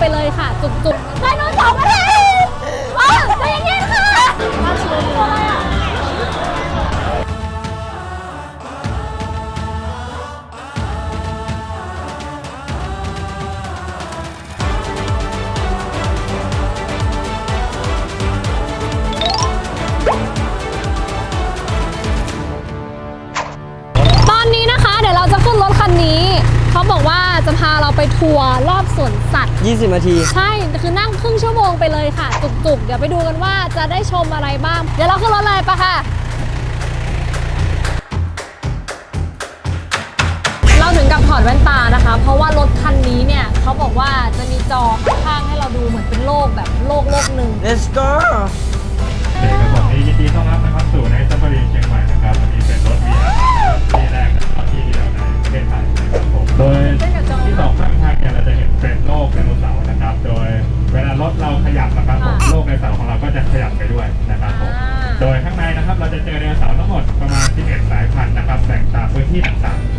ไปเลยค่ะ จุกๆไดโนเสาร์มาเลยเออใจเย็นๆค่ะมาชูตัวอะไรอะตอนนี้นะคะ เดี๋ยวเราจะขึ้นรถคันนี้ เขาบอกว่า จะพาเราไปทัวร์รอบสวนสัตว์ 20 นาที ใช่ คือนั่งครึ่งชั่วโมงไปเลยค่ะ จุกๆ เดี๋ยวไปดูกันว่าจะได้ชมอะไรบ้าง เดี๋ยวเราขึ้นรถเลยปะค่ะ เราถึงกับถอดแว่นตานะคะ เพราะว่ารถคันนี้เนี่ยเขาบอกว่าจะมีจอข้างๆให้เราดูเหมือนเป็นโลกแบบโลกโลกหนึ่ง let's go จะขยับไปด้วยนะครับผมอ่าโดยข้างในนะครับเราจะเจอไดโนเสาร์ทั้งหมดประมาณ 11 สายพันธุ์นะครับแบ่งตามพื้นที่ต่างๆ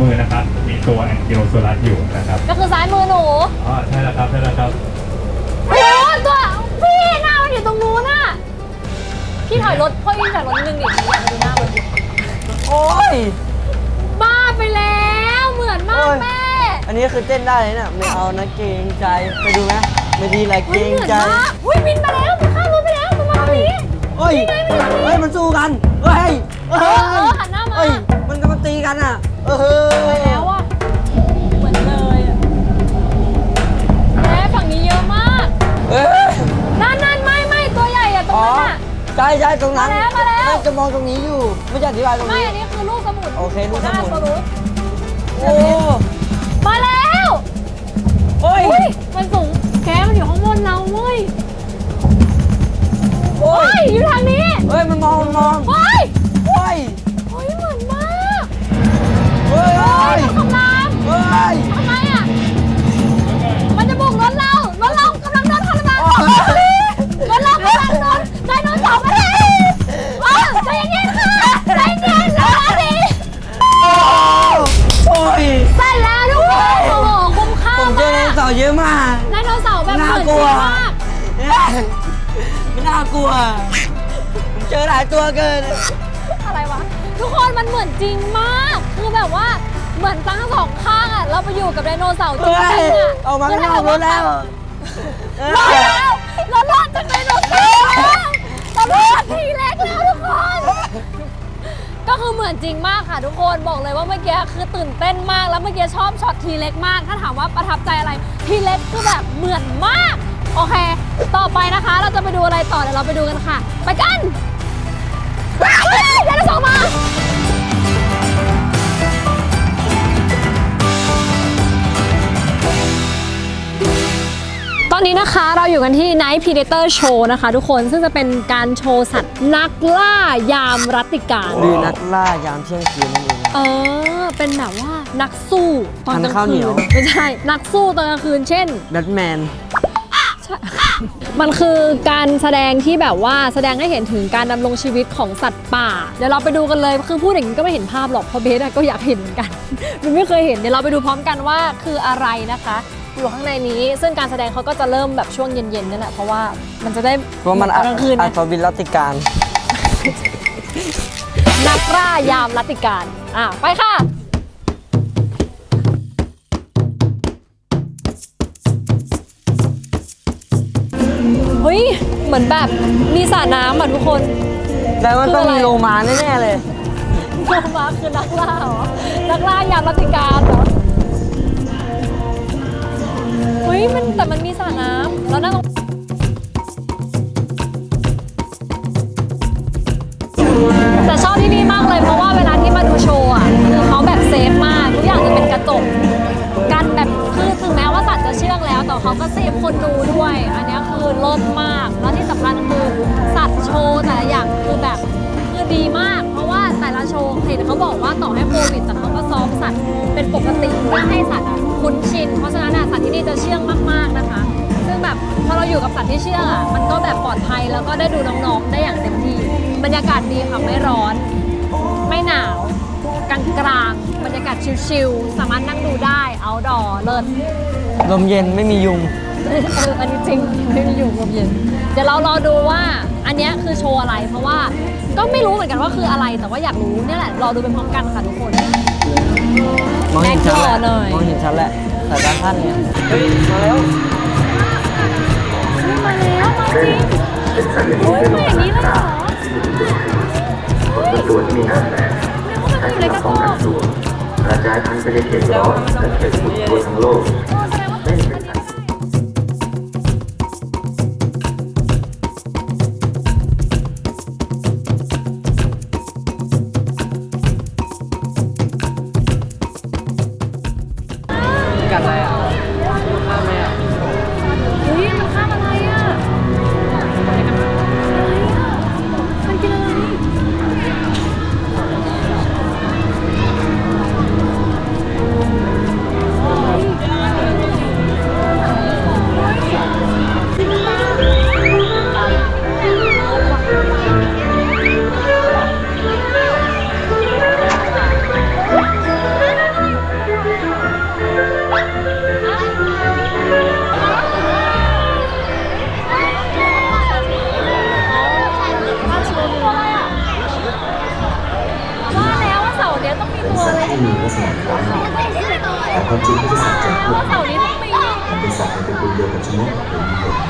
มือนะครับ มีตัวแองกิโลโซลัสอยู่นะครับก็คือซ้ายมือหนูอ๋อใช่แล้วครับใช่แล้วครับโอ้ตัวพี่หน้ามันอยู่ตรงนู้นน่ะพี่ถอยรถพ่อพี่ถอยรถนิดนึงดิอยากมาดูหน้ามันดิโอ้ย บ้าไปแล้วเหมือนมากโอ้ยแม่อันนี้คือเต้นได้เลยเนี่ยไม่เอานะเกรงใจไปดูไหมไม่ดีแหละเกเฮ้รยงเหมือนใจมากอุ้ยบินมาแล้วมันข้ามรถไปแล้วมันมาตรงนี้โอ้ยนี่ไงนี่ไงเฮ้ยมันสู้กันเฮ้ยเออเออหันหน้ามาเฮ้ยมันกำลังตีกันอะ เออไปแล้วอะ เหมือนเลยอะแม่ฝั่งนี้เยอะมาก เอ้ยนั่นนั่นไม่ไม่ตัวใหญ่อะตรงอ๋อนั้นอะใช่ใช่ตรงนั้นมาแล้วมาแล้วไม่จะมองตรงนี้อยู่ ไม่จะอธิบายตรงไม่นี้ อันนี้คือลูกสมุนโอเคลูกสมุน หัวหาตัวรู้โอ้มาแล้วโอ้ยอุ้ยมันสูงแกมันอยู่ข้างบนเราเว้ยโอ้เฮ้ยยอยู่ทางนี้เฮ้ยมันมองมันมองเฮ้ย ยเฮ้เฮ้ยยมันกำลังเฮ้ย ไปอยู่กับไดโนเสาร์จริเฮ้งยๆอะออกมาข้างนอกรถแล้วรอดแล้วเรารอดจากไดโนเสาร์แล้วเรารอดทีเล็กแล้วทุกคน ก็คือเหมือนจริงมากค่ะทุกคนบอกเลยว่าเมื่อกี้คือตื่นเต้นมากแล้วเมื่อกี้ชอบช็อตทีเล็กมาก ถ้าถามว่าประทับใจอะไรทีเล็กคือแบบเหมือนมาก โอเค ต่อไปนะคะ เราจะไปดูอะไรต่อเดี๋ยวเราไปดูกันค่ะ ไปกัน นนี้นะคะเราอยู่กันที่ Night Predator Show นะคะทุกคนซึ่งจะเป็นการโชว์สัตว์นักล่ายามรัตติการหรือนักล่ายามเที่ยงคืนนั่นเองเออ เป็นแบบว่านักสู้ตอนกลางทานข้าวเหนีคืยนว ไม่ใช่ นักสู้ตอนกลางคืนเช่น แบทแมน มันคือการแสดงที่แบบว่าแสดงให้เห็นถึงการดำรงชีวิตของสัตว์ป่า เดี๋ยวเราไปดูกันเลย คือพูดอย่างนี้ก็ไม่เห็นภาพหรอกเพราะเบสอะก็อยากเห็นเหมือนกัน มันไม่เคยเห็น เดี๋ยวเราไปดูพร้อมกันว่าคืออะไรนะคะ อยู่ข้างในนี้ ซึ่งการแสดงเขาก็จะเริ่มแบบช่วงเย็นๆนั่นแหละเพราะว่ามันจะได้เพราะมันตอนกลางคืนอัไงศวินรัตติการ นักล่ายามรัตติการอะไปค่ะ เฮ้ย เหมือนแบบมีสระน้ำอะทุกคน แต่มันต้องคืออะไรมีโลมาแน่ๆเลย โลมาคือนักล่าเหรอ นักล่ายามรัตติการเหรอ เฮ้ยมันแต่มันมีสระน้ำแล้วนั่งตรงแต่ชอบที่นี่มากเลยเพราะว่าเวลาที่มาดูโชว์อะคือเขาแบบเซฟมากทุกอย่างจะเป็นกระจกกันแบบคือถึงแม้ว่าสัตว์จะเชื่องแล้ว แต่เขาก็เซฟคนดูด้วย อันนี้คือเลิศมาก แล้วที่สำคัญคือสัตว์โชว์แต่ละอย่างคือแบบคือดีมาก เพราะว่าแต่ละโชว์เห็นเขาบอกว่าต่อให้โควิดแต่เขาก็ซ้อมสัตว์เป็นปกติเพื่อให้สัตว์คุ้นชิน เพราะฉะนั้นอะ แบบพอเราอยู่กับสัตว์ที่เชื่องอะมันก็แบบปลอดภัยแล้วก็ได้ดูน้องๆได้อย่างเต็มที่บรรยากาศดีค่ะไม่ร้อน ไม่หนาวกลางกลางๆบรรยากาศชิลๆสามารถนั่งดูได้เอาดอเลิศลมเย็นไม่มียุงเอออันนี้จริงไม่มีอยู่ลมเย็นเดี๋ยวเรารอดูว่าอันเนี้ยคือโชว์อะไร เพราะว่าก็ไม่รู้เหมือนกันว่าคืออะไร แต่ว่าอยากรู้เนี่ยแหละรอดูไปพร้อมกันค่ะทุกคนมองเห็นชัดแหละแม็กซ์รอหน่อยมองเห็นชัดแหละสายตาท่านเนี่ยเฮ้ยมาแล้วมา แล้วมาจริงโอ้ยมาอย่างนี้เลยเหรอเป็นตัวที่มีการแฝงนึกว่ามันอยู่ในกระป้สองอกันบตัวกระจายพันธุ์ไปในเขตร้อนและเขตฝุ่นทั่วทั้งโลก ลักษณะคล้ายหนอนแต่ความจริงไม่ใช่สัตว์จากพวว่ากเสาร์นี้ต้องมีมันเป็นสัตว์ในตระกูลเดียวกับชะมดหรือมีเห็ด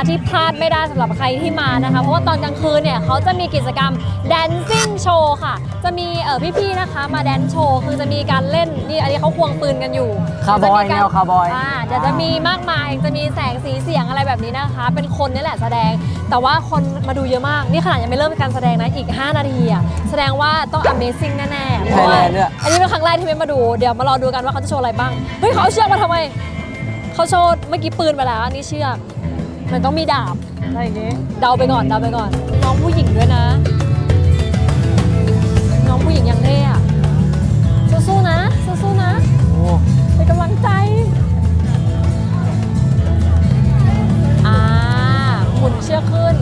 นะคะที่พลาดไม่ได้สำหรับใครที่มานะคะ เพราะว่าตอนกลางคืนเนี่ยเขาจะมีกิจกรรม dancing show ค่ะ จะมีเออพี่ๆนะคะมาแดนโชว์คือจะมีการเล่นนี่อันนี้เขาควงปืนกันอยู่คาร์บอยจะมีกแนวคาร์บอยอ่าเดี๋ยวจะมีมากมายจะมีแสงสีเสียงอะไรแบบนี้นะคะ เป็นคนนี่แหละแสดง แต่ว่าคนมาดูเยอะมากนี่ขนาดยังไม่เริ่มการแสดงนะอีก 5 นาทีอะแสดงว่าต้อง amazing แน่ๆเพราะว่า Thailand ด้วยอันนี้เป็นครั้งแรกที่เมย์มาดูเดี๋ยวมารอดูกันว่าเขาจะโชว์อะไรบ้างเฮ้ยเขาเอาเชือกมาทำไมเขาโชว์เมื่อกี้ปืนไปแล้วอันนี้เชือก มันต้องมีดาบอะไรอย่างงี้เดาไปก่อนเดาไปก่อน น้องผู้หญิงด้วยนะ น้องผู้หญิงยังเท่อะสู้ๆนะสู้ๆนะโอ้เป็นกำลังใจอ่าหมุนเชือกขึ้น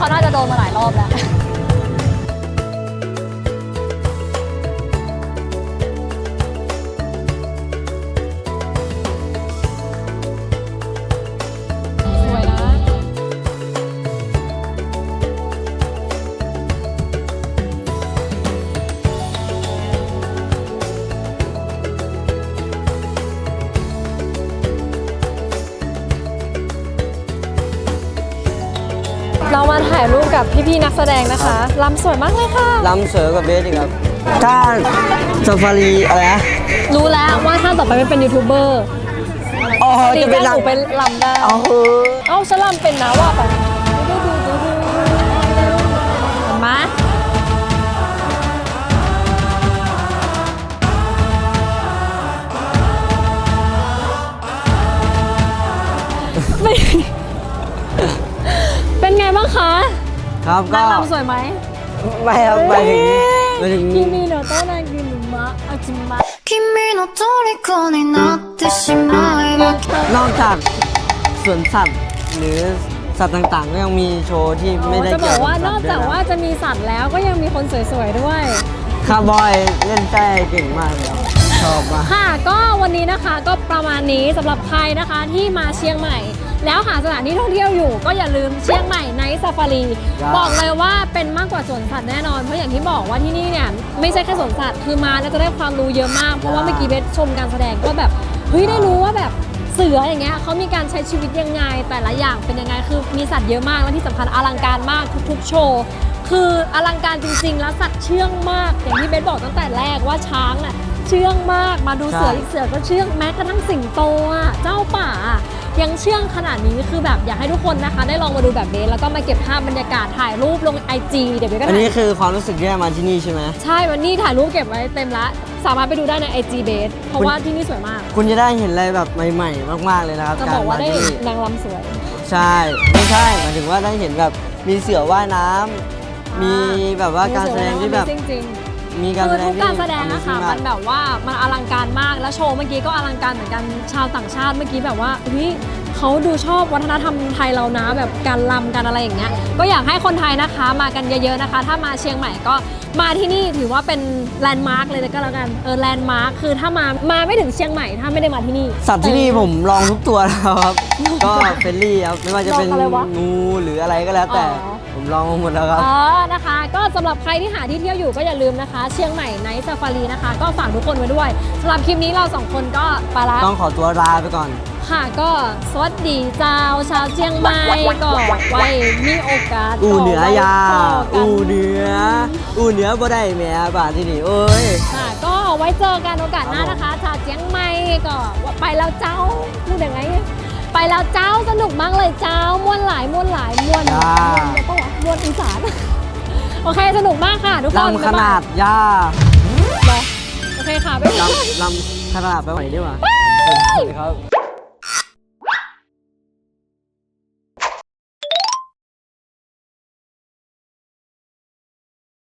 เขาน่าจะโดนมาหลายรอบแล้ว ถ่ายรูปกับพี่ๆนักแสดงนะคะลำสวยมากเลยค่ะลำเสือกับเบสอีกครับ ถ้าซาฟารีอะไรนะรู้แล้วว่าถ้าต่อไปไม่เป็นยูทูบเบอร์ดีจะเป็แจ้นงหนูลำเป็นลำได้ เอาเอ้าฉันลำเป็นนะว่าไป คะ ครับก็ นางลำสวยไหม ไม่ครับไปถึงไปถึง คิมิโนโตะนากินุมะเอาจิมะ 君の虜になってしまえば นอกจากสวนสัตว์ หรือสัตว์ต่างๆ ก็ยังมีโชว์ที่ไม่ได้ จะบ เกี่ อย ก ว ว่า กับ น สั อ ต ก ว์ด้ว จาย ก นะ ว่าจะมีสัตว์แล้วก็ยังมีคนสวยๆด้วย คาร์บอยเล่นแจ้เก่งมากเลยครับชอบมาก ค่ะก็วันนี้นะคะก็ประมาณนี้สำหรับใครนะคะที่มาเชียงใหม่ แล้วหาสถานที่ท่องเที่ยวอยู่ ก็อย่าลืมเชียงใหม่ในซาฟารีครับบอกเลยว่าเป็นมากกว่าสวนสัตว์แน่นอน เพราะอย่างที่บอกว่าที่นี่เนี่ยไม่ใช่แค่สวนสัตว์ คือมาแล้วจะได้ความรู้เยอะมาก เพราะว่าเมื่อกี้เบสชมการแสดงก็แบบ เฮ้ยได้รู้ว่าแบบเสืออย่างเงี้ยเขามีการใช้ชีวิตยังไง แต่ละอย่างเป็นยังไง คือมีสัตว์เยอะมาก และที่สำคัญอลังการมากทุกๆโชว์คืออลังการจริงๆ แล้วสัตว์เชื่องมาก อย่างที่เบสบอกตั้งแต่แรกว่าช้างน่ะเชื่องมากมาดูเสือใช่อีกเสือก็เชื่องแม้กระทั่งสิงโตอะเจ้าป่าอะ ยังเชื่องขนาดนี้คือแบบอยากให้ทุกคนนะคะ ได้ลองมาดูแบบเบสแล้วก็มาเก็บภาพบรรยากาศถ่ายรูปลงไอจีเดี๋ยวเบสก็อันถ่านี้ยคือความรู้สึกที่ได้มาที่นี่ใช่ไหม ใช่วันนี้ถ่ายรูปเก็บไว้เต็มละ สามารถไปดูได้ในไอจีเบสเพราะว่าที่นี่สวยมาก คุณจะได้เห็นอะไรแบบใหม่ ๆ มาก ๆ เลยนะครับจะบอกว่าได้ที่เห็นนี่นางรำสวย ใช่ ไม่ใช่หมายถึงว่าได้เห็นแบบมีเสือว่ายน้ำมีแบบว่าการแสดงที่แบบจริงๆ มีการคืแสอดงทุกที่การแสดงนะคะ Amazing มันแบบว่ามันอลังการมาก แล้วโชว์เมื่อกี้ก็อลังการเหมือนกันชาวต่างชาติเมื่อกี้แบบว่าเฮ้ยเขาดูชอบวัฒนธรรมไทยเรานะแบบการลำกันอะไรอย่างเงี้ย ก็อยากให้คนไทยนะคะมากันเยอะๆนะคะ ถ้ามาเชียงใหม่ก็มาที่นี่ถือว่าเป็นแลนด์มาร์กเลยก็แล้วกัน เออแลนด์มาร์กคือถ้ามา มาไม่ถึงเชียงใหม่ถ้าไม่ได้มาที่นี่ สัตว์ที่นี่เออผมลองทุกตัวแล้วครับ ก็เฟรนลี่ครับ ไม่ว่าจะเป็นลองอะไรวะ งูหรืออะไรก็แล้วแต่ อ๋อ ผมลองมาหมดแล้วครับอ๋อนะคะ ก็สำหรับใครที่หาที่เที่ยวอยู่ก็อย่าลืมนะคะ เชียงใหม่ในซาฟารีนะคะ ก็ฝากทุกคนไว้ด้วยสำหรับคลิปนี้เราสองคนก็ไปละ ต้องขอตัวลาไปก่อน ค่ะก็สวัสดีเจ้าชาวเชียงใหม่ก็ไว้มีโอกาสอูเหนือยาก็ไว้พบกันอูเหนือ อูเหนือบ่ได้แหม่บาทที่นี่เอ้ย ค่ะก็ไว้เจอกันโอกาสหน้านะคะชาวเชียงใหม่ก็ไปแล้วเจ้าพูดยังไง ไปแล้วเจ้าสนุกมากเลยเจ้าม่วนหลายม่วนหลายม่วนจ้าม่วนเดี๋ยวปะวะม่วนอีสาน โอเคสนุกมากค่ะ ทุกคนลำขนาดยาเหรอโอเคค่ะบ๊ายบายลำลำขนาดไปไหนดีกว่าครับ